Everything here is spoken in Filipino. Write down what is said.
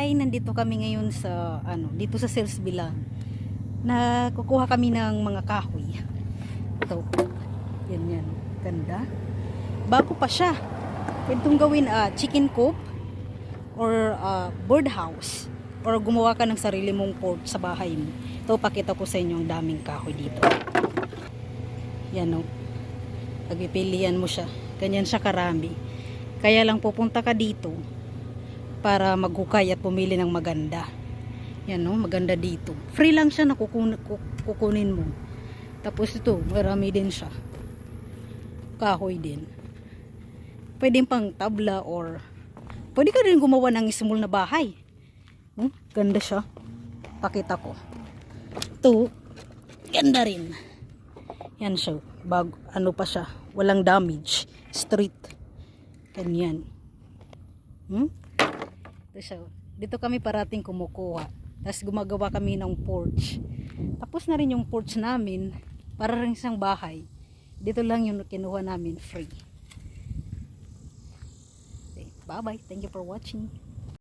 Ay, nandito kami ngayon sa, ano, dito sa sales bilang. Na kukuha kami ng mga kahoy. Ito. Yan yan. Ganda. Bago pa siya. Pwede itong gawin ah, chicken coop or ah, birdhouse or gumawa ka ng sarili mong port sa bahay mo. Ito, pakita ko sa inyo ang daming kahoy dito. Yan o. Pagpipilian mo siya. Ganyan siya karami. Kaya lang pupunta ka dito para maghukay at pumili ng maganda. Yan no, maganda dito. Free lang siya na kukun- ku- kukunin mo. Tapos ito, marami din siya. Kahoy din. Pwede pang tabla or pwede ka rin gumawa ng small na bahay. Hmm? Ganda siya. Pakita ko. Ito, ganda rin. Yan siya. Bag, ano pa siya. Walang damage. Straight. Ganyan. Hmm? Ito siya. Dito kami parating kumukuha. Tapos gumagawa kami ng porch. Tapos na rin yung porch namin. Para rin isang bahay. Dito lang yung kinuha namin free. Bye-bye. Thank you for watching.